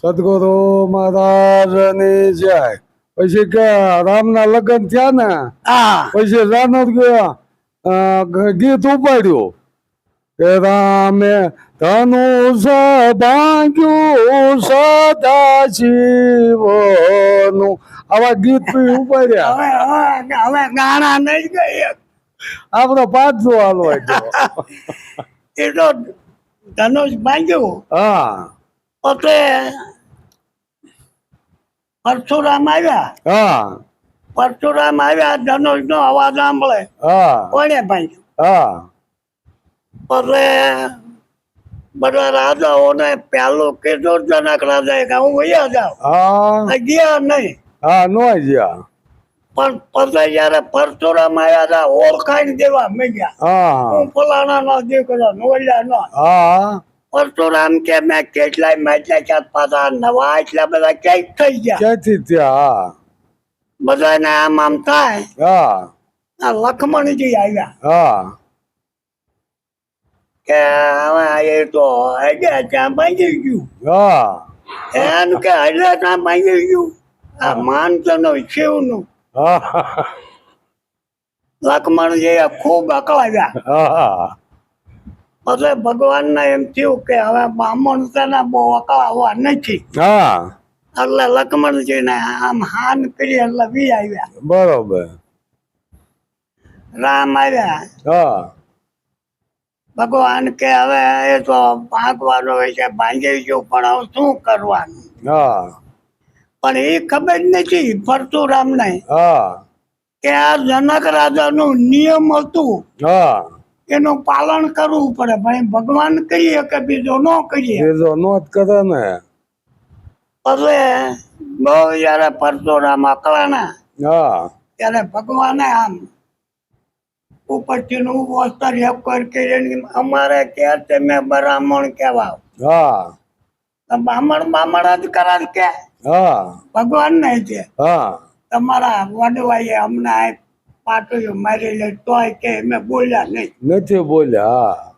સદગુરુ મહારાજની જય. પછી કે રામના લગ્ન થયા ને પછી રાનર ગયો. ગીત ઉપાડ્યું. કે રામે ધનુષ ભાંગ્યું સદા શિવનું આવા ગીત ઉપાડ્યા. હવે ગાણા નહીં ગઈ આપણો પાઠ જોવાનો એટલો ધનુષ બાંધ્યું. હા. પછી પરશુરામ આવ્યા. હા. પરશુરામ આવ્યા ધનુષ નો અવાજ સાંભળે. હા. કોને ભાઈ હા. પછી બધા રાજાઓને પેલું કીધું જનક રાજા કે હું વૈયા જાઉં. હા. ગયા નહીં. હા નો ગયા. પણ પછી જયારે પરશુરામ આવ્યા હતા ઓળખાણ દેવા મેં ગયા હું ફલાણા નો દીકરો નોલ્યા નો હા. પરશુરામ કે મેં કેટલાય માછલા ચાર પાછા નવા એટલા બધા ક્યાંય થઈ ગયા? ક્યાંથી ત્યાં બધાને આમ આમ થાય. હા. લખમણજી આવ્યા. હા. કે હવે એ તો હજે ત્યાં ભાંગી ગયું. હા. એમ કે હજે ત્યાં ભાંગી ગયું. આ માનતનું શિવનું. હા. લખમણજી ખૂબ અકળાવ્યા હા. પછી ભગવાનને એમ થયું કે હવે બ્રાહ્મણ તેના બહુ અકળાવવા નથી. હા. એટલે લક્ષ્મણજીને આમ હાન કરી એટલે વી આવ્યા. બરોબર. રામ આવ્યા. હા. ભગવાન કે હવે એ તો ભાગવાનો હોય છે ભાંગી ગયો પણ હવે શું કરવાનું? હા. પણ એ ખબર નથી પરશુરામને હા. કે આ જનક રાજા નું નિયમ હતું. હા. એનું પાલન કરવું પડે. ભાઈ ભગવાન કહીએ કે બીજો ન કહીએ. બીજો નો જ કરે ને. એટલે બહુ જયારે પરશુરામ અકળાના હા. ત્યારે ભગવાને આમ ઉપરથી નું વસ્ત્ર એક કરીને અમારે કે તમે બ્રાહ્મણ કેવા હા. બ્રાહ્મણ બ્રાહ્મણ જ કરાર કે? હા. ભગવાન નહીં છે. હા. તમારા વડવાઈએ અમને આ મારી લે તોય કે બોલ્યા નહીં. નથી બોલ્યા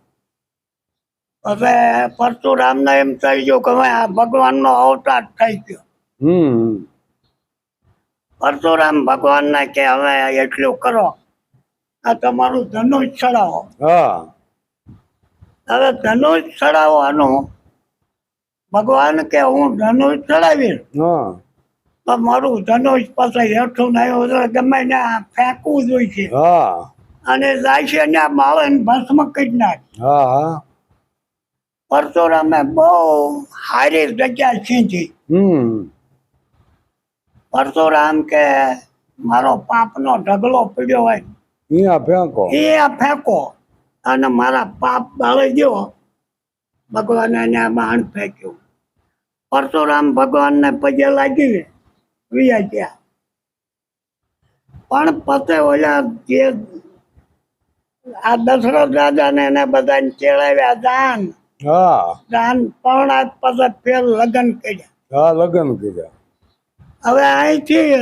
હવે પરશુરામ ને એમ થઈ ગયું કે હવે આ ભગવાન નો અવતાર થઈ ગયો. હમ. પરશુરામ ભગવાન ને કે હવે એટલું કરો. આ તમારું ધનુષ ચડાવો. હા. હવે ધનુષ ચડાવવાનું ભગવાન કે હું ધનુષ ચડાવીશ? હા. મારું ધનુષ પછી હેઠું નહીં હોય ગમે ને ફેંકવું જોઈએ છે. હા. અને જાય છે ને આ ભસ્મ કરી નાખે. હા હા. પરશુરામે બહુ સારી જગ્યા છીંચી હમ. પરશુરામ કે મારો પાપનો ઢગલો પીડ્યો હોય. અહીંયા ફેંકો. એ આ ફેંકો. અને મારા પાપ બાળી ગયો. ભગવાને એને માણ ફેંક્યું. પરશુરામ ભગવાનને પગે લાગી. વિયા ગયા પણ પતે ઓલા જે આ દશરથ રાજાને એને બધા ચેડાવ્યા દાન. હા. દાન આ પછી ફેર લગ્ન કર્યા. હા લગ્ન કર્યા. હવે અહીંથી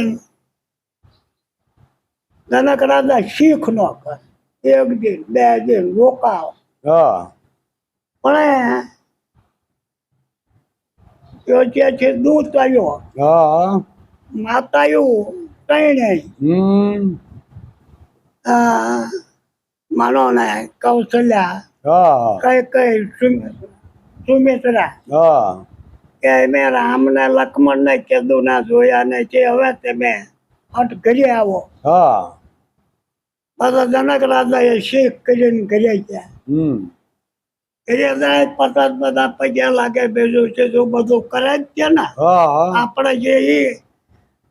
જનક રાજા શીખ નો કર. એક દિન બે દિન રોકાવ હા. પણ છે દૂત આવ્યો. હા. માતાયું હમ. માનો ને કૌશલ્યા કઈ કઈ સુમિત્રા કે મેં રામને લક્ષ્મણ ને કેદુ ના જોયા ને છે હવે તમે હટ ઘરે આવો. હા. બધા જનક રાજા એ શીખ કરીને ઘરે ગયા. હમ. ઘરે જાય પચાસ બધા પૈસા લાગે બીજું છે બધું કરે જ છે ને. આપણે જે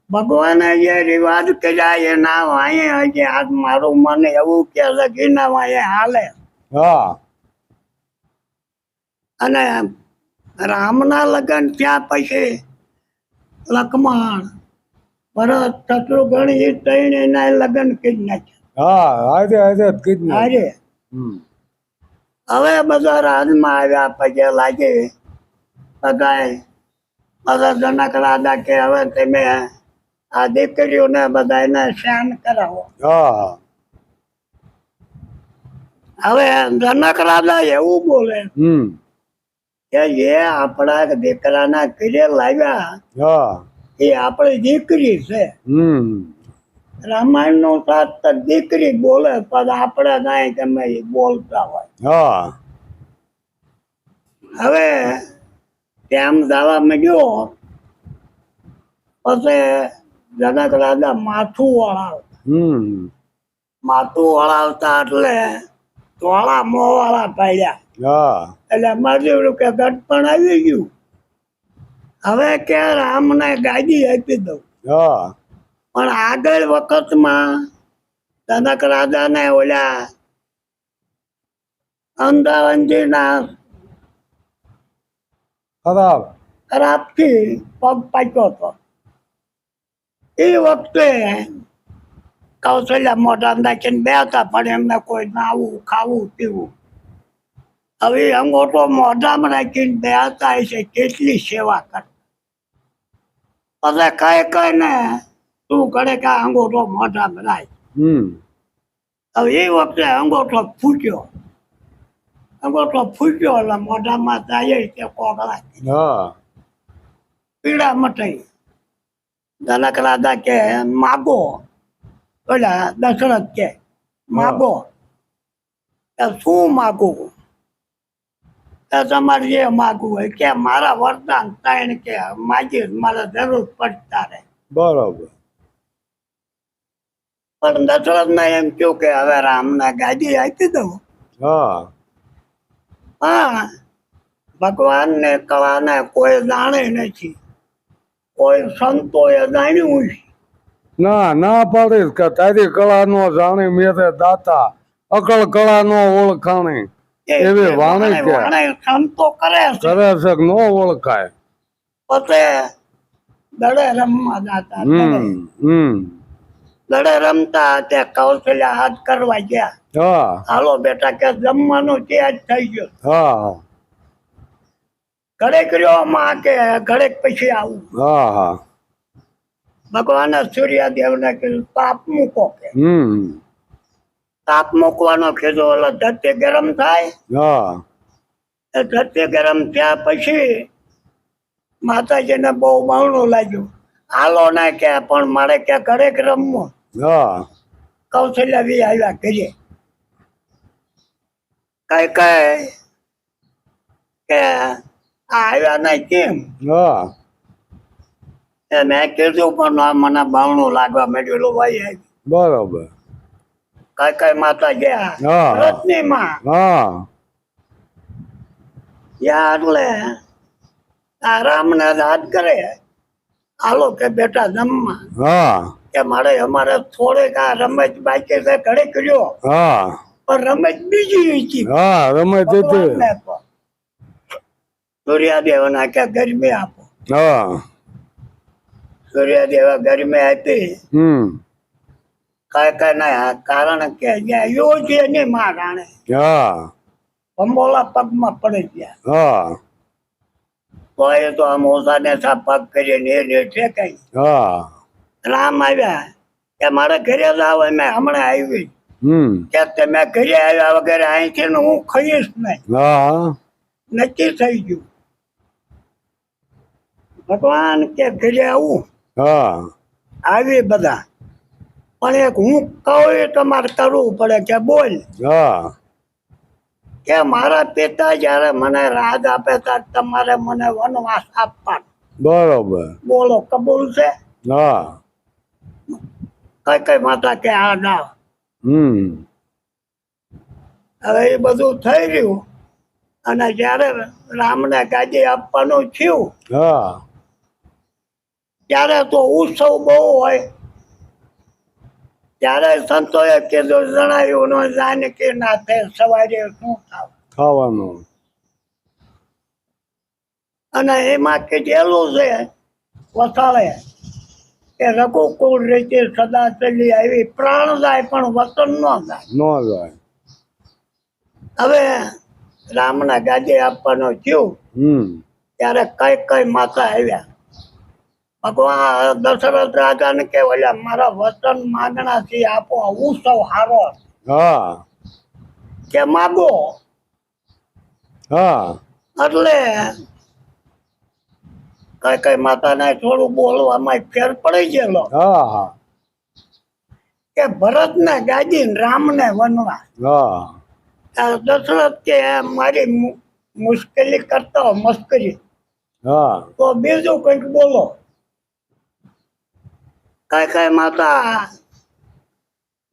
ભગવાને જે રિવાજ કર્યા એના વાંહે હજી આજ મારું મન એવું કે છે કે એના વાંહે હાલે. હા. અને રામના લગ્ન ત્યાં પછી લક્ષ્મણ ભરત શત્રુઘ્ન એ ત્રણ એના લગ્ન કરી નાખ્યા. આજે આજે અરે હવે બધા રાજમાં આવ્યા પછી લાગે બધા બધા જનક રાજા કે હવે તમે આ દીકરીઓને બધાને શાન કરાવો. હવે જનક રાજા એવું બોલે કે જે આપણા દીકરાના કિરે લાવ્યા એ આપણી દીકરી છે. રામાયણનું શાસ્ત્ર દીકરી બોલે પણ આપણે કઈ તમે બોલતા હોય. હવે તેમ જવા માંડ્યો. પછી જનક રાજા માથું વળાવતા. માથું વળાવતા એટલે તોળા મોવાળા પાડ્યા. એટલે મજૂર કે દટપણ આવી ગયું. હવે કે રામને ગાડી આપી દઉં. પણ આગળ વખતમાં જનક રાજાને ઓલા અંધાવંજીના ખરાબ. ખરાબથી પગ પાક્યો હતો. એ વખતે કૌશલ્યા મોઢા નાખીને બે હતા પણ એમને કોઈ નાવું ખાવું પીવું. હવે એ અંગોઠો મોઢામાં રાખીને બે હતા છે કેટલી સેવા કર પછી કઈ કઈ ને તું કરે કે અંગોઠો મોઢામાં રાખ. હવે એ વખતે અંગોઠો ફૂટ્યો. અંગોઠો ફૂટ્યો એટલે મોઢામાં જાય તે કોગળા પીડા મટાઈ. જનક રાજા કે માગો ઓલા દશરથ કે માગો શું માગું? તમારે જે માગવું હોય કે મારા વરદાન ત્રણ કે માગી મારે જરૂર પડતા રહે. બરોબર. પણ દશરથ ને એમ કહ્યું કે હવે રામને ગાદી આપી દઉં. હા. હા. ભગવાનને કળાને કોઈ જાણે નથી. કોઈ સંતોએ જાણ્યું છે. ના ના પાડીશ કે તારી કળા નો જાણી મેરે દાતા અકળ કળા નો ઓળખાણી એવી વાણી કે સંતો કરે કરે છે નો ઓળખાય. પતે દડે રમવા દાતા હમ દડે. રમતા તે કૌશલ્ય હાથ કરવા ગયા. હા. હાલો બેટા કે જમવાનું ત્યાં જ થઈ ગયો. હા. ઘડે કર્યો માં કે ઘડે પછી આવું. હા હા. ભગવાને સૂર્યદેવને કીધું તાપ મૂકો કે. તાપ મૂકવાનો કીધું એટલે ધરતી ગરમ થાય. હા. એ ધરતી ગરમ થયા પછી માતાજીને બહુ બહણું લાગ્યું. હાલો ના કે પણ મારે કે ઘરે રમવો. હા. કૌશલ્ય બી આવ્યા કરીએ કઈ કઈ કે આવ્યા નહીં કેમ? હા. એ મેં કીધું પણ આ મને બાવણું લાગવા માંડ્યું ભાઈ આવી. બરોબર. કઈ કઈ માતા ગયા. રત્ની માં હા. યા એટલે આરામને યાદ કરે. હાલો કે બેટા જમવા. હા. કે મારે અમારે થોડેક આ રમત બાકી છે ઘડે કર્યો હા. પણ રમત બીજી હતી. હા રમે તે ભગવાનને આપો સૂર્યદેવના કે ગરમી આપો. હા. સૂર્યદેવ ગરમી આપી. હમ. કઈ કઈ ના કારણ કે જ્યાં ને માં રાણે. હા. ભંબોલા પગમાં પડી ગયા. હા. તો આમ ઓસાને સા પગ કરીને એ ને ઠેકાઈ. હા. રામ આવ્યા. કે મારે ઘરે જ આવે મેં હમણાં આવી. કે તમે ઘરે આવ્યા વગેરે અહીંથી હું ખાઈશ નહીં. નક્કી થઈ ગયું. ભગવાન કે ઘરે આવું? હા. આવી બધા. પણ એક હું કહું એ તમારે કરવું પડે કે બોલ. હા. કે મારા પિતા જયારે મને રાગ આપે ત્યારે તમારે મને વનવાસ આપવા બરોબર. બોલો કબૂલ છે? હા. કઈ કઈ માતા કે આ ના. હમ. હવે એ બધું થઈ રહ્યું. અને જ્યારે રામને ગાદી આપવાનું થયું હા. ત્યારે તો ઉત્સવ બહુ હોય. ત્યારે સંતોએ કીધું જણાવ્યું નો ના થાય સવારે શું ખાવાનું. અને એમાં કીધેલું છે વસાવે કે રઘુકુળ રીતે સદા ચલી આવી પ્રાણ જાય પણ વતન ન જાય. ન જાય. હવે રામને ગાદી આપવાનો થયું. હમ. ત્યારે કઈ કઈ માતા આવ્યા. ભગવાન દશરથ રાજાને કે ઓલા મારા માગણા થી આપો ઉત્સવ હારો. હા. કે માગો. હા. એટલે કઈ કઈ માતાને થોડું બોલવામાં ફેર પડી ગયેલો. હા હા. કે ભરત ને ગાજી રામ ને વનવા. હા. દશરથ કે મારી મુશ્કેલી કરતો મસ્કરી હા. તો બીજું કંઈક બોલો. કઈ કઈ માતા.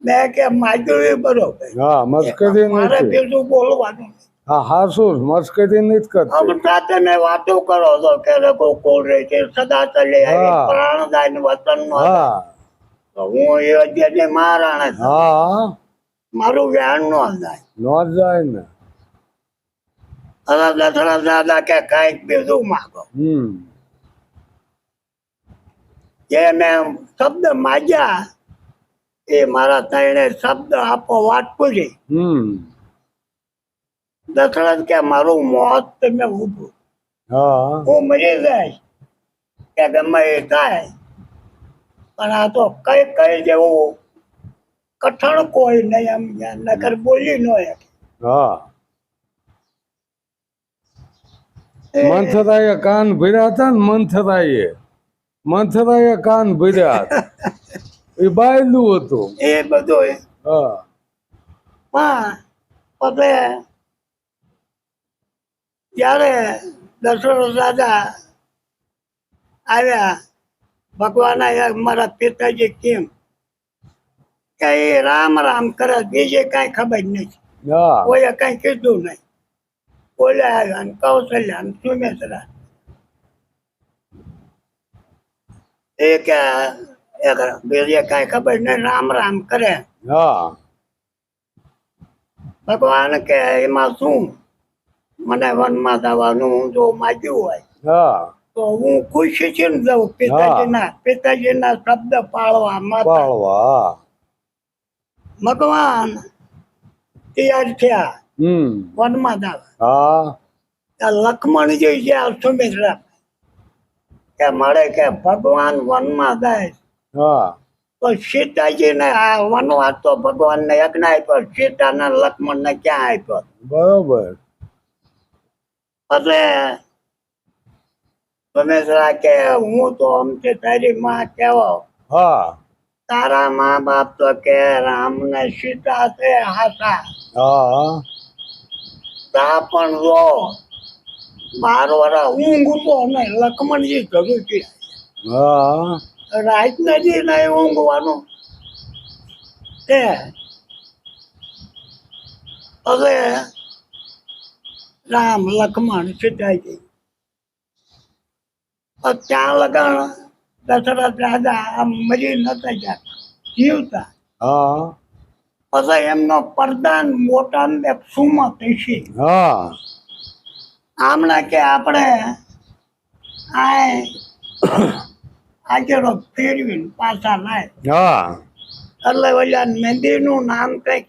મેં કે માજુરી બરોબર હા મસ્કરી મારે બીજું બોલવાનું હા હા શું? મસ્કરી નથી કરતો. સાથે ને વાતો કરો છો કે લોકો કોલ રહી છે સદા ચલે. પ્રાણદાય વતન નો હા. એ યોગ્ય મહારાણા. હા મારું વ્યાણ નો જાય નો જાય ને. દશરથ દાદા કે કંઈક બીજું માગો. હમ. જે મેં શબ્દ માગ્યા એ મારા તણે શબ્દ આપો વાત પૂછી દશરથ કે મારું મોત તમે ઉભું. હું. મરી જાય કે ગમે એ થાય. પણ આ તો કઈ કઈ જેવું કઠણ કોઈ નહીં એમ નગર બોલી ન મન થતા કાન ભર્યા હતા ને મંથરાએ મંથરાએ કાન ભર્યા. એ બાયલું હતું. એ બધું હા. જ્યારે દશરથ રાજા આવ્યા. ભગવાન મારા પિતાજી કેમ? કે એ રામ રામ કરે બીજે કઈ ખબર નથી કોઈએ કઈ કીધું નહીં. બોલે આવ્યા કૌશલ્યા ને સુમેત્રા એ કે બીજે કઈ ખબર ને રામ રામ કરે. હા. ભગવાન કે એમાં શું? મને વનમાં જવાનું જો માગ્યું હોય. હા. તો હું ખુશી છે ને જઉં પિતાજીના પિતાજીના શબ્દ પાળવા માતા પાળવા. ભગવાન તૈયાર થયા. વનમાં જવા હા. લક્ષ્મણજી જ્યાં સુમિત્રા કે મળે કે ભગવાન વનમાં જાય. હા. તો સીતાજી ને આ વનવાસ તો ભગવાન ને યજ્ઞ આપ્યો સીતા ને લક્ષ્મણ ને ક્યાં આપ્યો? બરોબર. એટલે સુમિત્રા કે હું તો અમથી તારી માં કેવો? હા. તારા મા બાપ તો કે રામ ને સીતા છે હાસા હા. તા પણ જો બાર વરા ઊંઘ તો નહીં લક્ષ્મણજી જરૂર છે. હા. રાત નથી નહીં ઊંઘવાનું તે હવે રામ લક્ષ્મણ સીતાજી ગઈ. ત્યાં લગણ દશરથ રાજા આમ મરી નતા જતા જીવતા. હા. પછી એમનો પ્રધાન મોટા ને સુમત છે હા. આમના કે આપણે આ આજરો ફેરવીને પાછા લાય હા. એટલે ઓલા નદીનું નામ કંઈક